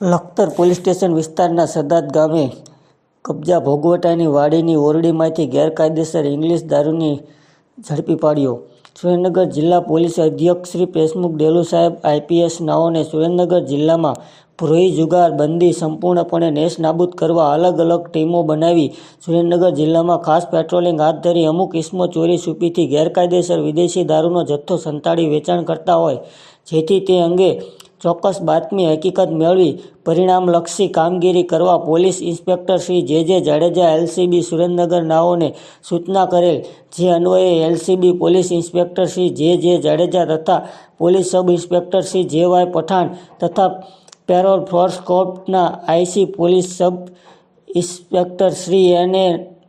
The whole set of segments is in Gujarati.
લખતર પોલીસ સ્ટેશન વિસ્તારના સદાત ગામે કબજા ભોગવટાની વાડીની ઓરડીમાંથી ગેરકાયદેસર ઇંગ્લિશ દારૂની ઝડપી પાડ્યો. સુરેન્દ્રનગર જિલ્લા પોલીસ અધ્યક્ષ શ્રી પેસમુખ ડેલુ સાહેબ આઈપીએસ નાઓને સુરેન્દ્રનગર જિલ્લામાં ભ્રોહી જુગાર બંદી સંપૂર્ણપણે નેસ્તનાબૂદ કરવા અલગ અલગ ટીમો બનાવી સુરેન્દ્રનગર જિલ્લામાં ખાસ પેટ્રોલિંગ હાથ ધરી અમુક ઇસમો ચોરી છૂપીથી ગેરકાયદેસર વિદેશી દારૂનો જથ્થો સંતાડી વેચાણ કરતા હોય. જેથી તે અંગે ચોક્કસ બાતમી હકીકત મેળવી પરિણામલક્ષી કામગીરી કરવા police inspector Shri J J Jadeja LCB Surendranagar નાઓને સૂચના કરેલ, જે અન્વયે LCB police inspector Shri J J Jadeja તથા પોલીસ સબ ઇન્સ્પેક્ટર શ્રી જે વાય પઠાણ તથા parole force કોર્પના IC police sub inspector Shri N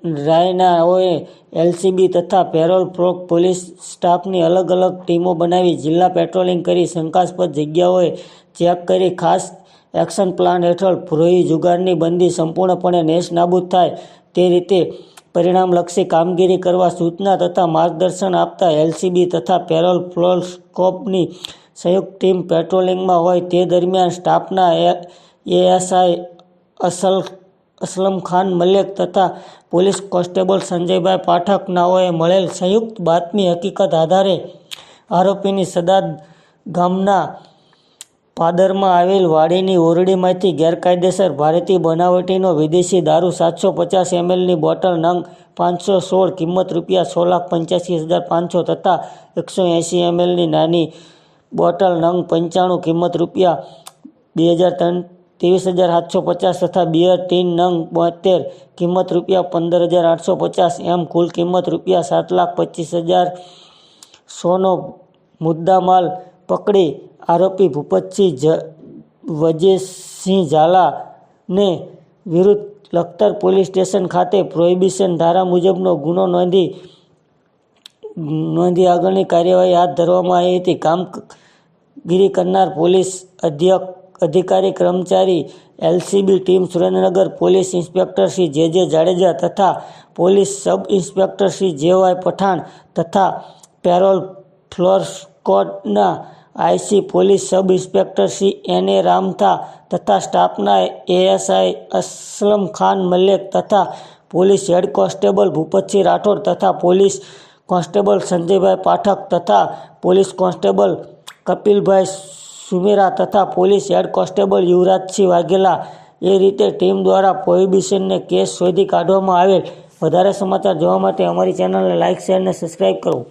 A રાયનાઓએ LCB તથા પેરોલ પ્રોક પોલીસ સ્ટાફની અલગ અલગ ટીમો બનાવી જિલ્લા પેટ્રોલિંગ કરી શંકાસ્પદ જગ્યાઓએ ચેક કરી ખાસ એક્શન પ્લાન હેઠળ ભ્રોહી જુગારની બંદી સંપૂર્ણપણે નેસ્તનાબૂદ થાય તે રીતે પરિણામલક્ષી કામગીરી કરવા સૂચના તથા માર્ગદર્શન આપતા એલસીબી તથા પેરોલ ફ્લોરસ્કોપની સંયુક્ત ટીમ પેટ્રોલિંગમાં હોય તે દરમિયાન સ્ટાફના એએસઆઈ અસલ અસલમ ખાન, મલેક તથા પોલીસ કોન્સ્ટેબલ સંજયભાઈ પાઠક નાઓએ મળેલ સંયુક્ત બાતમી હકીકત આધારે આરોપીની સદાદ ગામના પાદરમાં આવેલ વાડીની ઓરડીમાંથી ગેરકાયદેસર ભારતીય બનાવટીનો વિદેશી દારૂ સાતસો પચાસ એમએલની બોટલ નંગ પાંચસો સોળ, કિંમત રૂપિયા છ લાખ પંચ્યાસી હજાર પાંચસો તથા એકસો એંસી એમએલની નાની બોટલ નંગ પંચાણું, કિંમત રૂપિયા બે હજાર ત્રણ ત્રેવીસ હજાર સાતસો પચાસ તથા બિયર ટીન નંગ બોતેર, કિંમત રૂપિયા પંદર હજાર આઠસો પચાસ. એમ કુલ કિંમત રૂપિયા સાત લાખ પચીસ હજાર સોનો મુદ્દામાલ પકડી આરોપી ભૂપતસિંહ જ વજેસિંહ ઝાલાને વિરુદ્ધ લખતર પોલીસ સ્ટેશન ખાતે પ્રોહિબિશન ધારા મુજબનો ગુનો નોંધી નોંધી આગળની કાર્યવાહી હાથ ધરવામાં આવી હતી. કામગીરી કરનાર પોલીસ અધ્યક્ષ અધિકારી, કર્મચારી, LCB team, Surendranagar police inspector Shri J J Jadeja તથા પોલીસ સબ ઇન્સ્પેક્ટર શ્રી જે વાય પઠાણ તથા parole furlough સ્કોડના IC police sub inspector Shri N A Ramtha તથા સ્ટાફના એએસઆઈ અસલમ ખાન મલેક તથા police head constable Bhupatsinh Rathod તથા પોલીસ કોન્સ્ટેબલ સંજયભાઈ પાઠક તથા પોલીસ કોન્સ્ટેબલ કપિલભાઈ સુમેરા તથા police head constable Yuvrajsinh Vaghela એ રીતે ટીમ દ્વારા પ્રોહિબિશનને કેસ શોધી કાઢવામાં આવેલ. વધારે સમાચાર જોવા માટે અમારી ચેનલને લાઇક, શેર અને સબસ્ક્રાઈબ કરો.